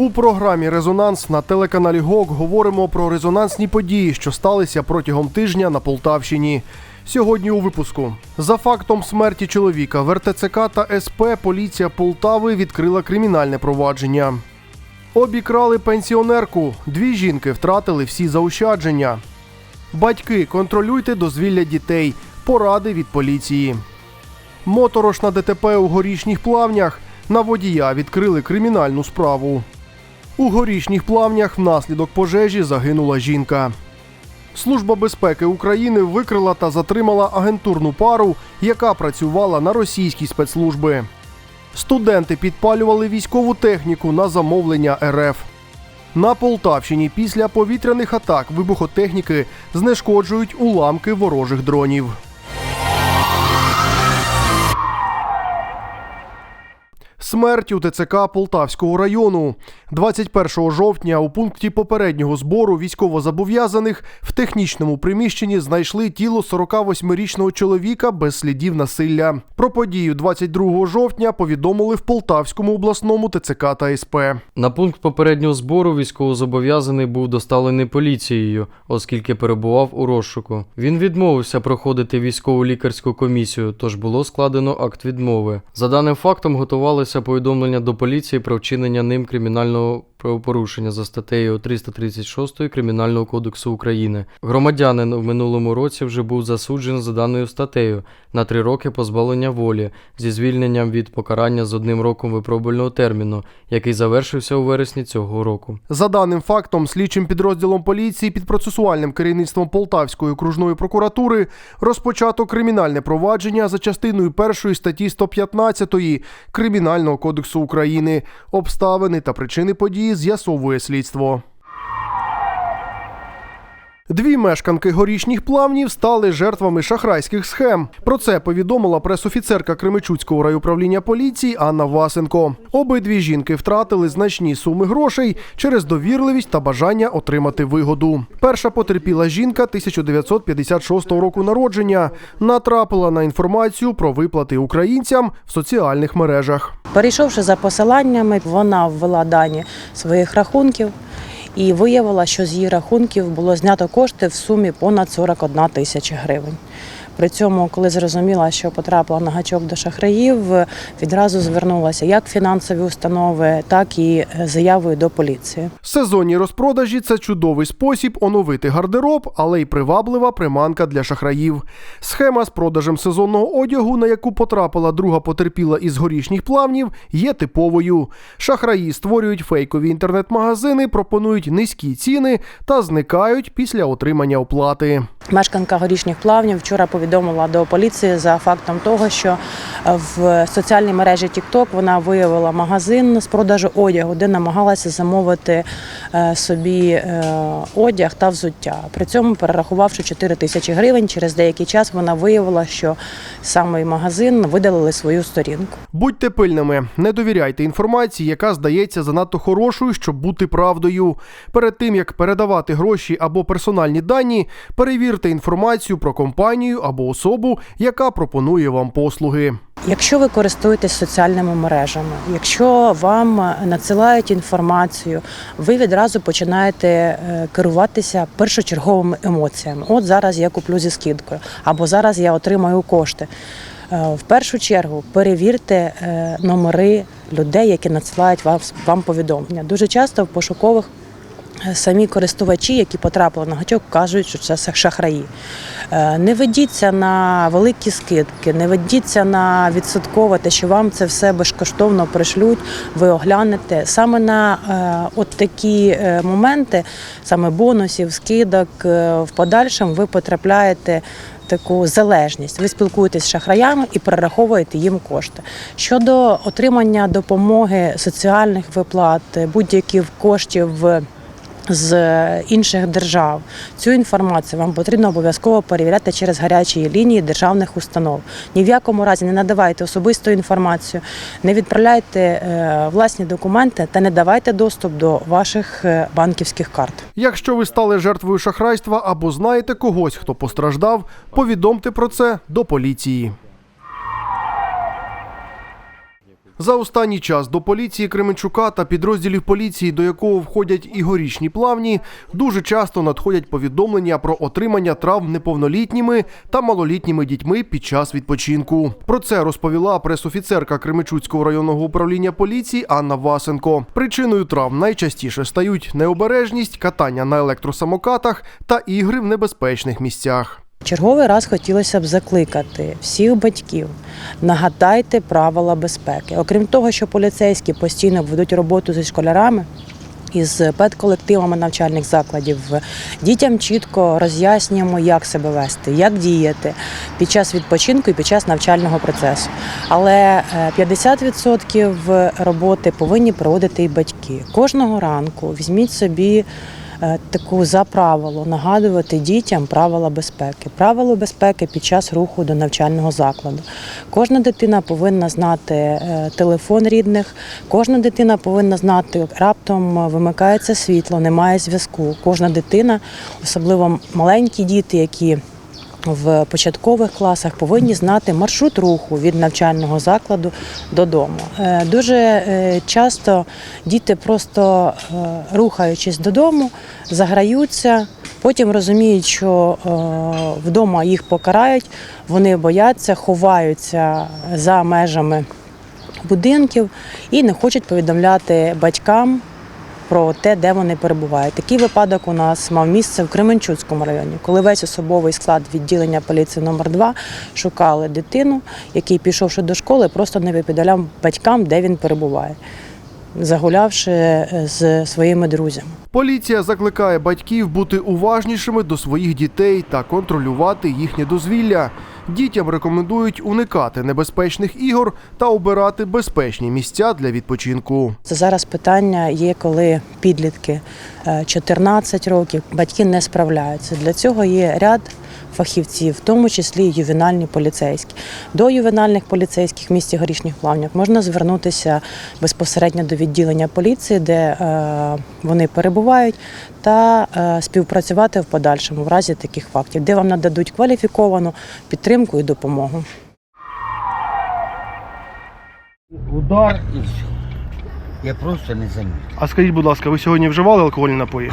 У програмі Резонанс на телеканалі ГОК говоримо про резонансні події, що сталися протягом тижня на Полтавщині. Сьогодні у випуску за фактом смерті чоловіка в РТЦК та СП поліція Полтави відкрила кримінальне провадження. Обікрали пенсіонерку. Дві жінки втратили всі заощадження. Батьки, контролюйте дозвілля дітей. Поради від поліції. Моторошна ДТП у горішніх плавнях. На водія відкрили кримінальну справу. У горішніх плавнях внаслідок пожежі загинула жінка. Служба безпеки України викрила та затримала агентурну пару, яка працювала на російські спецслужби. Студенти підпалювали військову техніку на замовлення РФ. На Полтавщині після повітряних атак вибухотехніки знешкоджують уламки ворожих дронів. Смерть у ТЦК Полтавського району 21 жовтня у пункті попереднього збору військовозобов'язаних в технічному приміщенні знайшли тіло 48-річного чоловіка без слідів насилля. Про подію 22 жовтня повідомили в Полтавському обласному ТЦК та СП. На пункт попереднього збору військовозобов'язаний був доставлений поліцією, оскільки перебував у розшуку. Він відмовився проходити військову лікарську комісію, тож було складено акт відмови. За даним фактом готувалося повідомлення до поліції про вчинення ним кримінального правопорушення за статтею 336 Кримінального кодексу України. Громадянин в минулому році вже був засуджений за даною статтею на три роки позбавлення волі зі звільненням від покарання з одним роком випробувального терміну, який завершився у вересні цього року. За даним фактом, слідчим підрозділом поліції під процесуальним керівництвом Полтавської окружної прокуратури розпочато кримінальне провадження за частиною першої статті 115 Кримінального кодексу України. Обставини та причини події з'ясовує слідство. Дві мешканки горішніх плавнів стали жертвами шахрайських схем. Про це повідомила пресофіцерка Кременчуцького райуправління поліції Анна Васенко. Обидві жінки втратили значні суми грошей через довірливість та бажання отримати вигоду. Перша потерпіла жінка 1956 року народження. Натрапила на інформацію про виплати українцям в соціальних мережах. Перейшовши за посиланнями, вона ввела дані своїх рахунків і виявила, що з її рахунків було знято кошти в сумі понад 41 тисяча гривень. При цьому, коли зрозуміла, що потрапила на гачок до шахраїв, відразу звернулася як фінансові установи, так і заявою до поліції. Сезонні розпродажі це чудовий спосіб оновити гардероб, але й приваблива приманка для шахраїв. Схема з продажем сезонного одягу, на яку потрапила друга потерпіла із горішніх плавнів, є типовою. Шахраї створюють фейкові інтернет-магазини, пропонують низькі ціни та зникають після отримання оплати. Мешканка горішніх плавнів вчора повідомила до поліції за фактом того, що в соціальній мережі TikTok вона виявила магазин з продажу одягу, де намагалася замовити е, собі е, одяг та взуття. При цьому перерахувавши 4 тисячі гривень, через деякий час вона виявила, що саме магазин видалили свою сторінку. Будьте пильними, не довіряйте інформації, яка здається занадто хорошою, щоб бути правдою. Перед тим як передавати гроші або персональні дані, перевірте інформацію про компанію або особу, яка пропонує вам послуги. Якщо ви користуєтесь соціальними мережами, якщо вам надсилають інформацію, ви відразу починаєте е, керуватися першочерговими емоціями. От зараз я куплю зі скидкою, або зараз я отримаю кошти. Е, В першу чергу перевірте е, номери людей, які надсилають вам, повідомлення. Дуже часто в пошукових самі користувачі, які потрапили на гачок, кажуть, що це шахраї. Е, Не ведіться на великі скидки, не ведіться на відсоткове, те, що вам це все безкоштовно пришлють, ви оглянете. Саме на е, от такі е, моменти, саме бонусів, скидок, в подальшому ви потрапляєте таку залежність. Ви спілкуєтесь з шахраями і перераховуєте їм кошти. Щодо отримання допомоги соціальних виплат, будь-яких коштів з інших держав. Цю інформацію вам потрібно обов'язково перевіряти через гарячі лінії державних установ. Ні в якому разі не надавайте особисту інформацію, не відправляйте е, власні документи та не давайте доступ до ваших е, банківських карт. Якщо ви стали жертвою шахрайства або знаєте когось, хто постраждав, повідомте про це до поліції. За останній час до поліції Кременчука та підрозділів поліції, до якого входять і горішні плавні, дуже часто надходять повідомлення про отримання травм неповнолітніми та малолітніми дітьми під час відпочинку. Про це розповіла пресофіцерка Кременчуцького районного управління поліції Анна Васенко. Причиною травм найчастіше стають необережність, катання на електросамокатах та ігри в небезпечних місцях. Черговий раз хотілося б закликати всіх батьків, нагадайте правила безпеки. Окрім того, що поліцейські постійно ведуть роботу зі школярами. Із педколективами навчальних закладів дітям чітко роз'яснюємо, як себе вести, як діяти під час відпочинку і під час навчального процесу. Але е, 50% роботи повинні проводити і батьки. Кожного ранку візьміть собі е, таку за правило нагадувати дітям правила безпеки. Правила безпеки під час руху до навчального закладу. Кожна дитина повинна знати е, телефон рідних, кожна дитина повинна знати, раптом вимикається світло, немає зв'язку. Кожна дитина, особливо маленькі діти, які в початкових класах повинні знати маршрут руху від навчального закладу додому. Е, Дуже е, часто діти просто е, рухаючись додому, заграються, потім розуміють, що вдома їх покарають, вони бояться, ховаються за межами будинків і не хочуть повідомляти батькам про те, де вони перебувають. Такий випадок у нас мав місце в Кременчуцькому районі, коли весь особовий склад відділення поліції номер 2 шукали дитину, який, пішовши до школи, просто не повідомляв батькам, де він перебуває, загулявши е, з своїми друзями. Поліція закликає батьків бути уважнішими до своїх дітей та контролювати їхнє дозвілля. Дітям рекомендують уникати небезпечних ігор та обирати безпечні місця для відпочинку. Це зараз питання є, коли підлітки е, 14 років, батьки не справляються. Для цього є ряд фахівців, в тому числі і ювенальні поліцейські. До ювенальних поліцейських в місті горішніх плавнях можна звернутися безпосередньо до відділення поліції, де е, вони перебувають, та е, співпрацювати в подальшому в разі таких фактів, де вам нададуть кваліфіковану підтримку і допомогу. Удар і все. Я просто не замітив. А скажіть, будь ласка, ви сьогодні вживали алкогольні напої?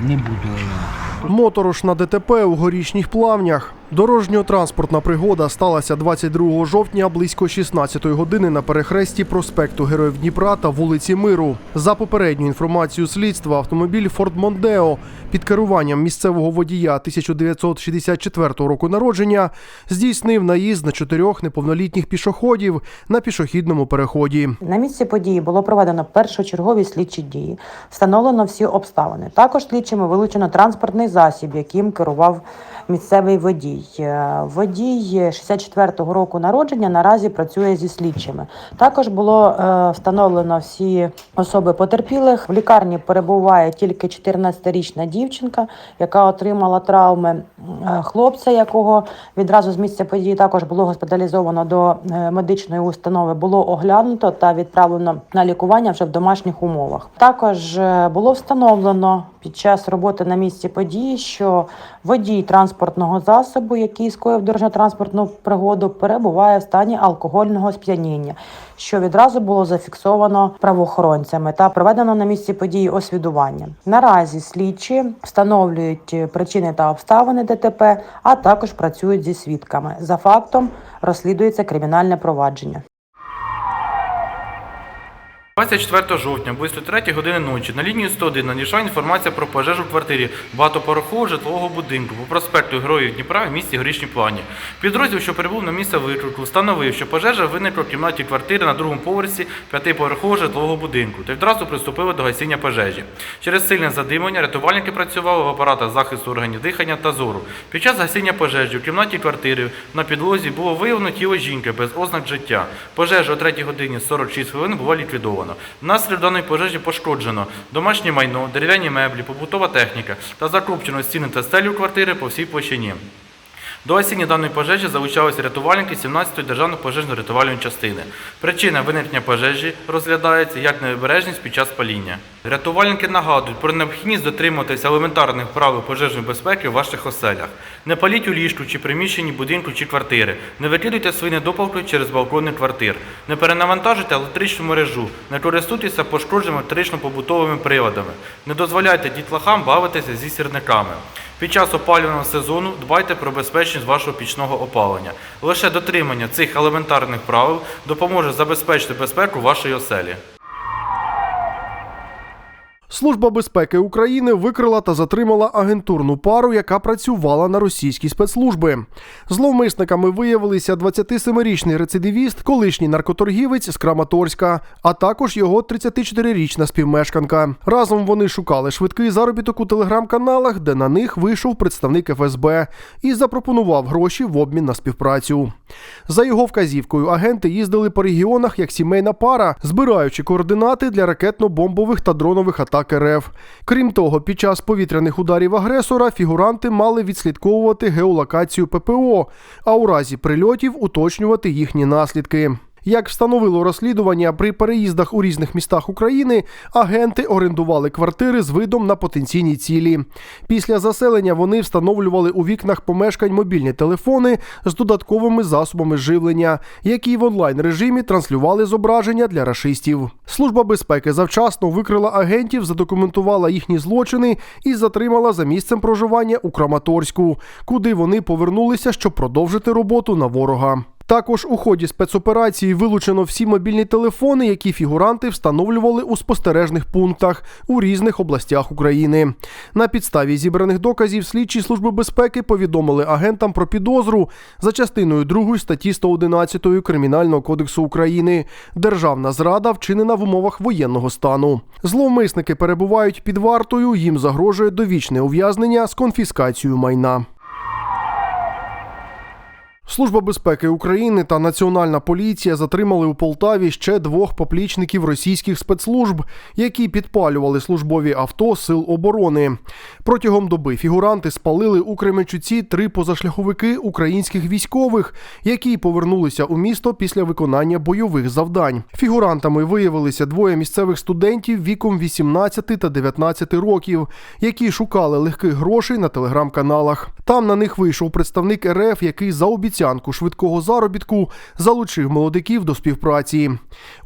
Не буду я. Моторошна ДТП у горішніх плавнях. Дорожньо-транспортна пригода сталася 22 жовтня близько 16 години на перехресті проспекту Героїв Дніпра та вулиці Миру. За попередньою інформацією слідства, автомобіль Форд Мондео під керуванням місцевого водія 1964 року народження здійснив наїзд на чотирьох неповнолітніх пішоходів на пішохідному переході. На місці події було проведено першочергові слідчі дії, встановлено всі обставини. Також слідчими вилучено транспортний засіб, яким керував місцевий водій. Е, Водій 64-го року народження наразі працює зі слідчими. Також було е, встановлено всі особи потерпілих. В лікарні перебуває тільки 14-річна дівчинка, яка отримала травми Е, хлопця, якого відразу з місця події також було госпіталізовано до медичної установи, було оглянуто та відправлено на лікування вже в домашніх умовах. Також було встановлено під час роботи на місці події, що водій транспортного засобу, який скоїв дорожньо-транспортну пригоду, перебуває в стані алкогольного сп'яніння, що відразу було зафіксовано правоохоронцями та проведено на місці події освідування. Наразі слідчі встановлюють причини та обставини ДТП, а також працюють зі свідками. За фактом розслідується кримінальне провадження. 24 жовтня, близько 3 години ночі, на лінію 101 надійшла інформація про пожежу в квартирі багатоповерхового житлового будинку по проспекту Героїв Дніпра в місті Горішні Плані. Підрозділ, що перебув на місце виклику, встановив, що пожежа виникла в кімнаті квартири на другому поверсі п'ятиповерхового житлового будинку та відразу приступили до гасіння пожежі. Через сильне задимлення рятувальники працювали в апаратах захисту органів дихання та зору. Під час гасіння пожежі в кімнаті квартири на підлозі було виявлено тіло жінки без ознак життя. Пожежа о 3 годині 46 хвилин була ліквідована. Внаслідок даної пожежі пошкоджено домашнє майно, дерев'яні меблі, побутова техніка та закрупчено стіни та стелю квартири по всій площині. До осіння даної пожежі залучалися рятувальники 17-ї державної пожежно-рятувальної частини. Причина виникнення пожежі розглядається як необережність під час паління. Рятувальники нагадують про необхідність дотримуватися елементарних правил пожежної безпеки в ваших оселях. Не паліть у ліжку чи приміщенні будинку чи квартири. Не викидуйте свої недопалки через балкони квартир. Не перенавантажуйте електричну мережу. Не користуйтеся пошкодженими електрично-побутовими приладами. Не дозволяйте дітлахам бавитися зі сірниками. Під час опалювального сезону дбайте про безпечність вашого пічного опалення. Лише дотримання цих елементарних правил допоможе забезпечити безпеку вашої оселі. Служба безпеки України викрила та затримала агентурну пару, яка працювала на російські спецслужби. Зловмисниками виявилися 27-річний рецидивіст, колишній наркоторгівець з Краматорська, а також його 34-річна співмешканка. Разом вони шукали швидкий заробіток у телеграм-каналах, де на них вийшов представник ФСБ і запропонував гроші в обмін на співпрацю. За його вказівкою, агенти їздили по регіонах як сімейна пара, збираючи координати для ракетно-бомбових та дронових атак РФ. Крім того, під час повітряних ударів агресора фігуранти мали відслідковувати геолокацію ППО, а у разі прильотів уточнювати їхні наслідки. Як встановило розслідування, при переїздах у різних містах України агенти орендували квартири з видом на потенційні цілі. Після заселення вони встановлювали у вікнах помешкань мобільні телефони з додатковими засобами живлення, які в онлайн режимі транслювали зображення для рашистів. Служба безпеки завчасно викрила агентів, задокументувала їхні злочини і затримала за місцем проживання у Краматорську, куди вони повернулися, щоб продовжити роботу на ворога. Також у ході спецоперації вилучено всі мобільні телефони, які фігуранти встановлювали у спостережних пунктах у різних областях України. На підставі зібраних доказів слідчі служби безпеки повідомили агентам про підозру за частиною 2 статті 111 Кримінального кодексу України Державна зрада вчинена в умовах воєнного стану. Зловмисники перебувають під вартою. Їм загрожує довічне ув'язнення з конфіскацією майна. Служба безпеки України та Національна поліція затримали у Полтаві ще двох поплічників російських спецслужб, які підпалювали службові авто сил оборони. Протягом доби фігуранти спалили у Кременчуці три позашляховики українських військових, які повернулися у місто після виконання бойових завдань. Фігурантами виявилися двоє місцевих студентів віком 18 та 19 років, які шукали легких грошей на телеграм-каналах. Там на них вийшов представник РФ, який за обіцянку швидкого заробітку залучив молодиків до співпраці.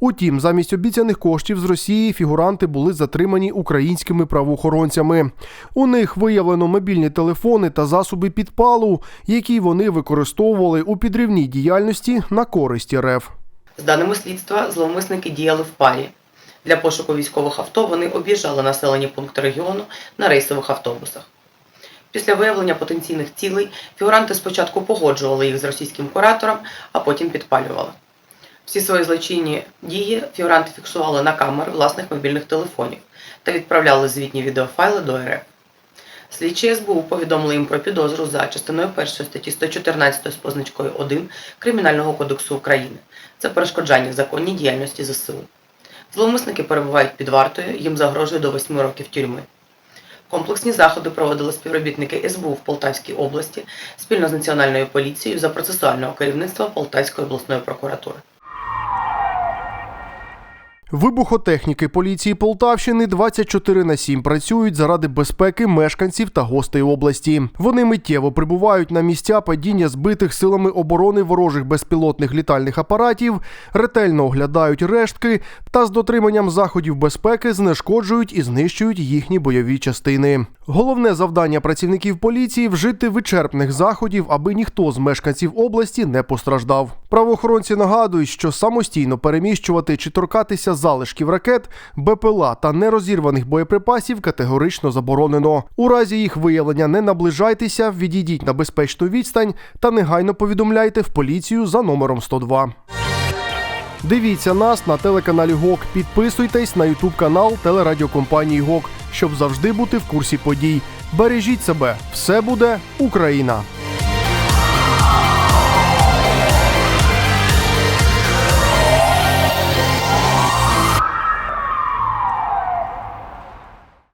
Утім, замість обіцяних коштів з Росії фігуранти були затримані українськими правоохоронцями. У них виявлено мобільні телефони та засоби підпалу, які вони використовували у підривній діяльності на користь РФ. З даними слідства, зловмисники діяли в парі. Для пошуку військових авто вони об'їжджали населені пункти регіону на рейсових автобусах. Після виявлення потенційних цілей фігуранти спочатку погоджували їх з російським куратором, а потім підпалювали. Всі свої злочинні дії фігуранти фіксували на камери власних мобільних телефонів та відправляли звітні відеофайли до РФ. Слідчі СБУ повідомили їм про підозру за частиною 1 статті 114 з позначкою 1 Кримінального кодексу України. Це перешкоджання законній діяльності ЗСУ. Зловмисники перебувають під вартою, їм загрожує до 8 років тюрми. Комплексні заходи проводили співробітники СБУ в Полтавській області спільно з Національною поліцією за процесуального керівництва Полтавської обласної прокуратури. Вибухотехніки поліції Полтавщини 24 на 7 працюють заради безпеки мешканців та гостей області. Вони миттєво прибувають на місця падіння збитих силами оборони ворожих безпілотних літальних апаратів, ретельно оглядають рештки та з дотриманням заходів безпеки знешкоджують і знищують їхні бойові частини. Головне завдання працівників поліції вжити вичерпних заходів, аби ніхто з мешканців області не постраждав. Правоохоронці нагадують, що самостійно переміщувати чи торкатися залишків ракет, БПЛА та нерозірваних боєприпасів категорично заборонено. У разі їх виявлення не наближайтеся, відійдіть на безпечну відстань та негайно повідомляйте в поліцію за номером 102. Дивіться нас на телеканалі ГОК. Підписуйтесь на Ютуб канал телерадіокомпанії ГОК, щоб завжди бути в курсі подій. Бережіть себе, все буде Україна!